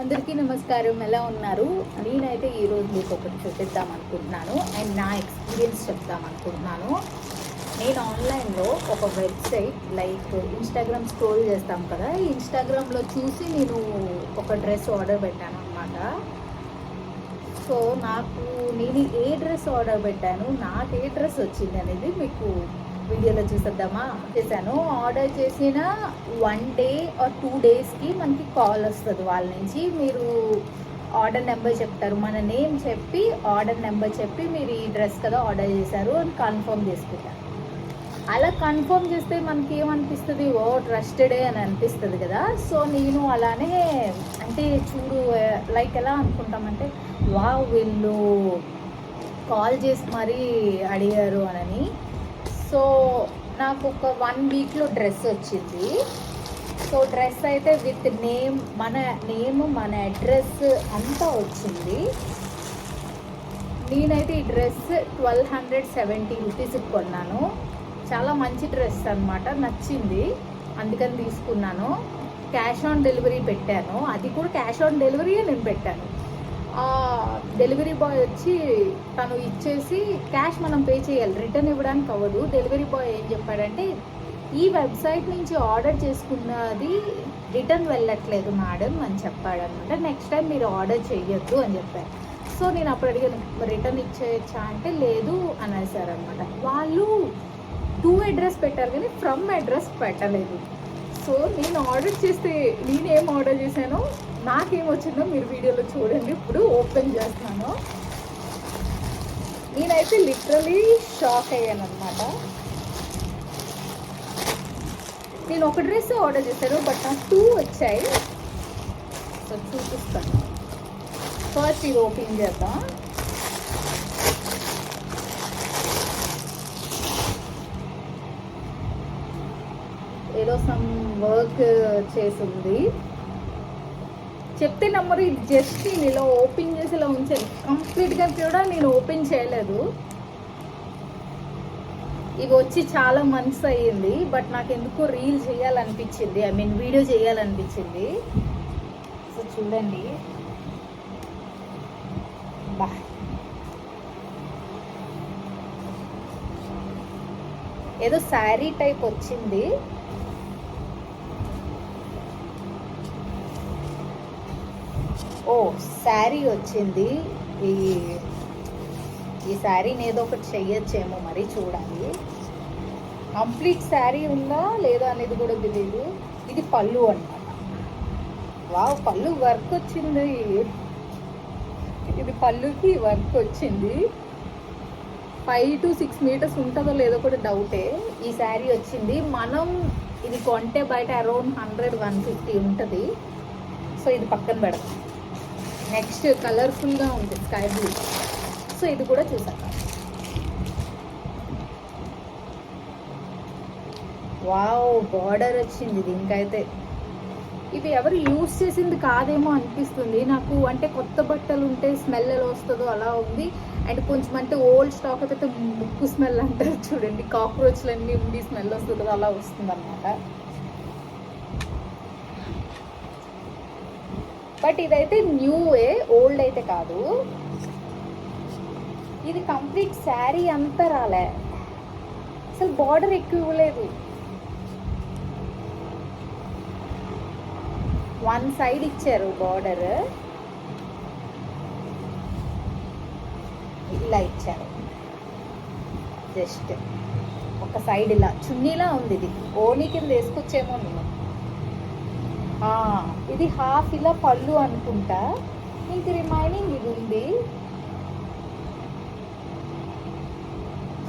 అందరికీ నమస్కారం. ఎలా ఉన్నారు? నేనైతే ఈరోజు మీకు ఒకటి చూపిద్దాం అనుకుంటున్నాను. అండ్ నా ఎక్స్పీరియన్స్ చెప్దాం అనుకుంటున్నాను. నేను ఆన్లైన్లో ఒక వెబ్సైట్ లైక్ ఇన్స్టాగ్రామ్ స్క్రోల్ చేస్తాం కదా ఈ ఇన్స్టాగ్రామ్లో చూసి నేను ఒక డ్రెస్ ఆర్డర్ పెట్టాను అనమాట సో నాకు నేను ఏ డ్రెస్ ఆర్డర్ పెట్టాను నాకు ఏ డ్రెస్ వచ్చింది అనేది మీకు వీడియోలో చూసేద్దామా? చేశాను. ఆర్డర్ చేసిన వన్ డే ఆర్ టూ డేస్కి మనకి కాల్ వస్తుంది వాళ్ళ నుంచి. మీరు ఆర్డర్ నెంబర్ చెప్తారు. మన నేమ్ చెప్పి ఆర్డర్ నెంబర్ చెప్పి మీరు ఈ డ్రెస్ కదా ఆర్డర్ చేశారు అని కన్ఫర్మ్ చేసుకుంటారు అలా కన్ఫర్మ్ చేస్తే మనకి ఏమనిపిస్తుంది? ఓ ట్రస్టెడే అని అనిపిస్తుంది కదా. సో నేను అలానే అంటే చూడు లైక్ ఎలా అనుకుంటామంటే వా వీళ్ళు కాల్ చేసి మరీ అడిగారు అని సో నాకు ఒక వన్ వీక్లో డ్రెస్ వచ్చింది. సో డ్రెస్ అయితే విత్ నేమ్ మన నేమ్ మన అడ్రస్ అంతా వచ్చింది. నేనైతే ఈ డ్రెస్ ట్వెల్వ్ హండ్రెడ్ సెవెంటీ రూపీస్కి కొన్నాను. చాలా మంచి డ్రెస్ అనమాట నచ్చింది. అందుకని తీసుకున్నాను. క్యాష్ ఆన్ డెలివరీ పెట్టాను. అది కూడా క్యాష్ ఆన్ డెలివరీయే నేను పెట్టాను. డెలివరీ బాయ్ వచ్చి తను ఇచ్చేసి క్యాష్ మనం పే చేయాలి. రిటర్న్ ఇవ్వడానికి అవ్వదు. డెలివరీ బాయ్ ఏం చెప్పాడంటే ఈ వెబ్సైట్ నుంచి ఆర్డర్ చేసుకున్నది రిటర్న్ వెళ్ళట్లేదు మేడం అని చెప్పాడనమాట. నెక్స్ట్ టైం మీరు ఆర్డర్ చేయొద్దు అని చెప్పారు సో నేను అప్పుడు అడిగాను రిటర్న్ ఇచ్చేయచ్చా? అంటే లేదు అనేసారనమాట. వాళ్ళు టూ అడ్రస్ పెట్టారు కానీ ఫ్రమ్ అడ్రస్ పెట్టలేదు. సో నేను ఆర్డర్ చేస్తే నేను ఏం ఆర్డర్ చేశానో నాకేం వచ్చిందో మీరు వీడియోలో చూడండి. ఇప్పుడు ఓపెన్ చేస్తాను. నేనైతే లిటరలీ షాక్ అయ్యాను అనమాట నేను ఒక డ్రెస్ ఆర్డర్ చేశాను బట్ నాకు టూ వచ్చాయి. సో చూపిస్తాను. ఫస్ట్ ఇది ఓపెన్ చేద్దాం. ఏదో సమ్ వర్క్ చేసింది. చెప్తే నెంబర్ ఇది జస్ట్ నేను ఇలా ఓపెన్ చేసి ఇలా ఉంచాను. కంప్లీట్గా కూడా నేను ఓపెన్ చేయలేదు. ఇవి వచ్చి చాలా మంత్స్ అయ్యింది బట్ నాకు ఎందుకో రీల్ చేయాలనిపించింది. ఐ మీన్ వీడియో చేయాలనిపించింది. సో చూడండి. బా. ఏదో శారీ టైప్ వచ్చింది. ఓ శారీ వచ్చింది. ఈ ఈ శారీని ఏదో ఒకటి చెయ్యొచ్చేమో మరి చూడాలి. కంప్లీట్ శారీ ఉందా లేదా అనేది కూడా తెలియదు ఇది పళ్ళు అనమాట వావ్ పళ్ళు వర్క్ వచ్చింది. ఇది పళ్ళుకి వర్క్ వచ్చింది. ఫైవ్ టు సిక్స్ మీటర్స్ ఉంటుందో లేదో కూడా డౌటే. ఈ శారీ వచ్చింది. మనం ఇది కొంటే బయట అరౌండ్ హండ్రెడ్ వన్ ఫిఫ్టీ ఉంటుంది. సో ఇది పక్కన పెడతాం నెక్స్ట్ కలర్ఫుల్గా ఉంది స్కై బ్లూ. సో ఇది కూడా చూసాక వావ్ బార్డర్ వచ్చింది దీనికైతే. ఇవి ఎవరు యూజ్ చేసింది కాదేమో అనిపిస్తుంది. నాకు అంటే కొత్త బట్టలు ఉంటే స్మెల్ ఎలా వస్తుందో అలా ఉంది. అండ్ కొంచెం అంటే ఓల్డ్ స్టాక్ అయితే ముక్కు స్మెల్ అంటారు చూడండి. కాక్రోచ్లన్నీ ఉండి స్మెల్ వస్తుంది అలా వస్తుంది అనమాట బట్ ఇదైతే న్యూ వే ఓల్డ్ అయితే కాదు. ఇది కంప్లీట్ శారీ అంతా రాలే. అసలు బార్డర్ ఎక్కువ ఇవ్వలేదు. వన్ సైడ్ ఇచ్చారు బార్డర్. ఇలా ఇచ్చారు. జస్ట్ ఒక సైడ్ ఇలా చున్నీలా ఉంది ఇది. ఓనీ కింద వేసుకొచ్చేమో నేను. ఇది హాఫ్ ఇలా పళ్ళు అనుకుంటా. ఇంక రిమైనింగ్ ఇది ఉంది.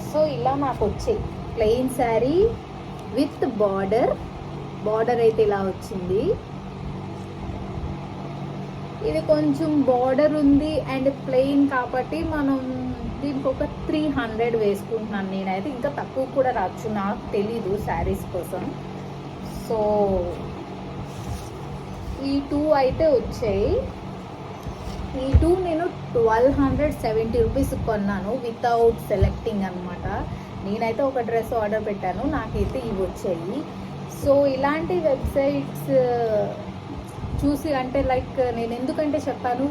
సో ఇలా నాకు వచ్చాయి. Plain sari with border border అయితే ఇలా వచ్చింది. ఇది కొంచెం బార్డర్ ఉంది అండ్ ప్లెయిన్ కాబట్టి మనం దీనికి ఒక త్రీ హండ్రెడ్ వేసుకుంటున్నాను నేనైతే. ఇంకా తక్కువ కూడా రావచ్చు. నాకు తెలీదు శారీస్ కోసం. సో ఈ టూ అయితే వచ్చాయి. ఈ టూ నేను ట్వెల్వ్ హండ్రెడ్ సెవెంటీ రూపీస్ కొన్నాను వితౌట్ సెలెక్టింగ్ అనమాట నేనైతే ఒక డ్రెస్ ఆర్డర్ పెట్టాను నాకైతే ఇవి వచ్చాయి. సో ఇలాంటి వెబ్సైట్స్ చూసి అంటే లైక్ నేను ఎందుకంటే చెప్పాను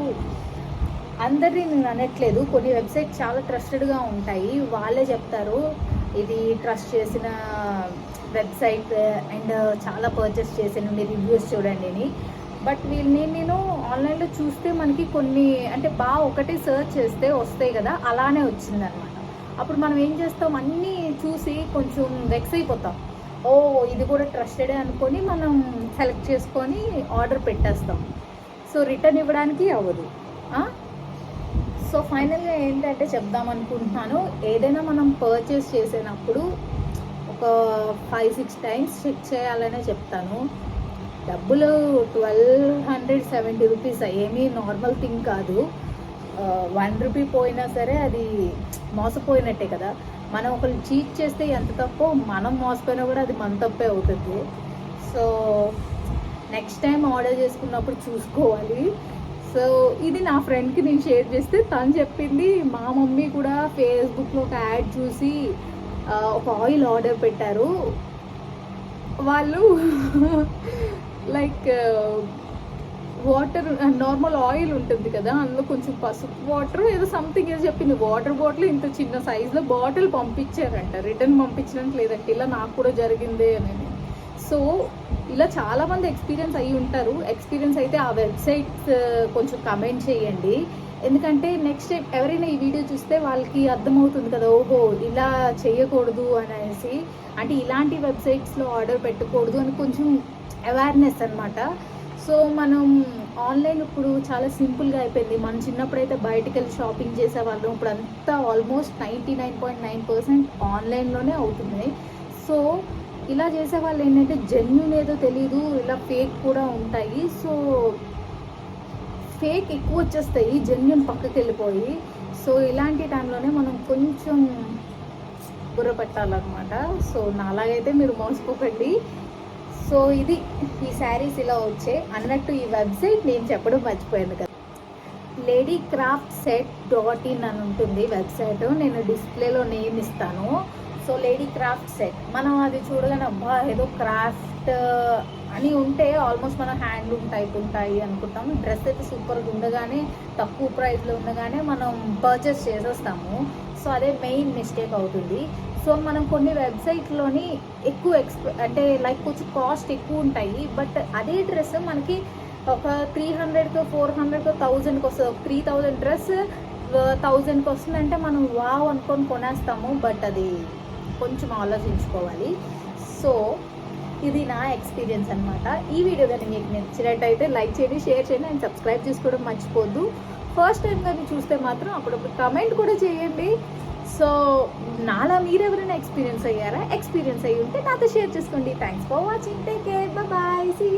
అందరినీ నేను అనట్లేదు. కొన్ని వెబ్సైట్స్ చాలా ట్రస్టెడ్గా ఉంటాయి. వాళ్ళే చెప్తారు ఇది ట్రస్ట్ చేసిన వెబ్సైట్ అండ్ చాలా పర్చేస్ చేసాను రివ్యూస్ చూడండి అని. బట్ వీళ్ళని నేను ఆన్లైన్లో చూస్తే మనకి కొన్ని అంటే బాగా ఒకటి సెర్చ్ చేస్తే వస్తాయి కదా అలానే వచ్చిందనమాట అప్పుడు మనం ఏం చేస్తాం? అన్నీ చూసి కొంచెం వెక్స్ అయిపోతాం. ఓ ఇది కూడా ట్రస్టెడే అనుకొని మనం సెలెక్ట్ చేసుకొని ఆర్డర్ పెట్టేస్తాం. సో రిటర్న్ ఇవ్వడానికి అవ్వదు. సో ఫైనల్గా ఏంటంటే చెప్దాం అనుకుంటున్నాను ఏదైనా మనం పర్చేస్ చేసినప్పుడు ఒక ఫైవ్ సిక్స్ టైమ్స్ చెక్ చేయాలనే చెప్తాను. డబ్బులు ట్వెల్వ్ హండ్రెడ్ సెవెంటీ రూపీస్ ఏమీ నార్మల్ థింగ్ కాదు. వన్ రూపీ పోయినా సరే అది మోసపోయినట్టే కదా. మనం ఒకళ్ళు చీట్ చేస్తే ఎంత తప్పో మనం మోసపోయినా కూడా అది మన తప్పే అవుతుంది. సో నెక్స్ట్ టైం ఆర్డర్ చేసుకున్నప్పుడు చూసుకోవాలి. సో ఇది నా ఫ్రెండ్కి నేను షేర్ చేస్తే తను చెప్పింది మా మమ్మీ కూడా ఫేస్బుక్లో ఒక యాడ్ చూసి ఒక ఆయిల్ ఆర్డర్ పెట్టారు. వాళ్ళు లైక్ వాటర్ నార్మల్ ఆయిల్ ఉంటుంది కదా అందులో కొంచెం పసుపు వాటర్ ఏదో సంథింగ్ ఏదో చెప్పింది. వాటర్ బాటిల్ ఇంత చిన్న సైజులో బాటిల్ పంపించారంట. రిటర్న్ పంపించడానికి లేదంటే ఇలా నాకు కూడా జరిగిందే అని. సో ఇలా చాలా మంది ఎక్స్పీరియన్స్ అయ్యి ఉంటారు. ఎక్స్పీరియన్స్ అయితే ఆ వెబ్సైట్స్ కొంచెం కమెంట్ చేయండి. ఎందుకంటే నెక్స్ట్ ఎవరైనా ఈ వీడియో చూస్తే వాళ్ళకి అర్థమవుతుంది కదా ఓహో ఇలా చేయకూడదు అనేసి. అంటే ఇలాంటి వెబ్సైట్స్లో ఆర్డర్ పెట్టకూడదు అని కొంచెం అవేర్నెస్ అనమాట సో మనం ఆన్లైన్ ఇప్పుడు చాలా సింపుల్గా అయిపోయింది. మనం చిన్నప్పుడు అయితే వెళ్ళి షాపింగ్ చేసేవాళ్ళం. ఇప్పుడు అంతా almost ninety nine point nine percent ఆన్లైన్లోనే అవుతుంది. సో ఇలా చేసే వాళ్ళు ఏంటంటే జెన్యున్ ఏదో తెలీదు ఇలా ఫేక్ కూడా ఉంటాయి. సో ఫేక్ ఎక్కువ వచ్చేస్తాయి జెన్యున్ పక్కకి వెళ్ళిపోయి. సో ఇలాంటి టైంలోనే మనం కొంచెం బుర్ర పెట్టాలన్నమాట సో నాలాగైతే మీరు మోసపోకండి. సో ఇది ఈ శారీస్ ఇలా వచ్చే. అన్నట్టు ఈ వెబ్సైట్ నేను చెప్పడం మర్చిపోయాను కదా. Lady craft set dot in అని ఉంటుంది వెబ్సైట్ నేను డిస్ప్లేలో నేమ్ ఇస్తాను. So lady craft set. మనం అది చూడగానే అబ్బా ఏదో క్రాఫ్ట్ uh, అని ఉంటే ఆల్మోస్ట్ మనం హ్యాండ్లూమ్ టైప్ ఉంటాయి అనుకుంటాము. డ్రెస్ అయితే సూపర్గా ఉండగానే తక్కువ ప్రైస్లో ఉండగానే మనం పర్చేస్ చేసేస్తాము. సో అదే మెయిన్ మిస్టేక్ అవుతుంది. సో మనం కొన్ని వెబ్సైట్లోని ఎక్కువ ఎక్స్పె అంటే లైక్ కొంచెం కాస్ట్ ఎక్కువ ఉంటాయి. బట్ అదే డ్రెస్ మనకి ఒక త్రీ హండ్రెడ్కి ఫోర్ హండ్రెడ్కి థౌజండ్కి వస్తుంది. ఒక త్రీ థౌజండ్ డ్రెస్ థౌజండ్కి వస్తుందంటే మనం వావ్ అనుకొని కొనేస్తాము. బట్ అది కొంచెం ఆలోచించుకోవాలి. సో ఇది నా ఎక్స్పీరియన్స్ అనమాట ఈ వీడియో కానీ మీకు నచ్చినట్టయితే లైక్ చేయండి షేర్ చేయండి అండ్ సబ్స్క్రైబ్ చేసుకోవడం మర్చిపోద్దు. ఫస్ట్ టైం కానీ చూస్తే మాత్రం అప్పుడప్పుడు కమెంట్ కూడా చేయండి. సో నాలా మీరు ఎవరైనా ఎక్స్పీరియన్స్ అయ్యారా? ఎక్స్పీరియన్స్ అయ్యి ఉంటే నాతో షేర్ చేసుకోండి. Thanks for watching take care bye see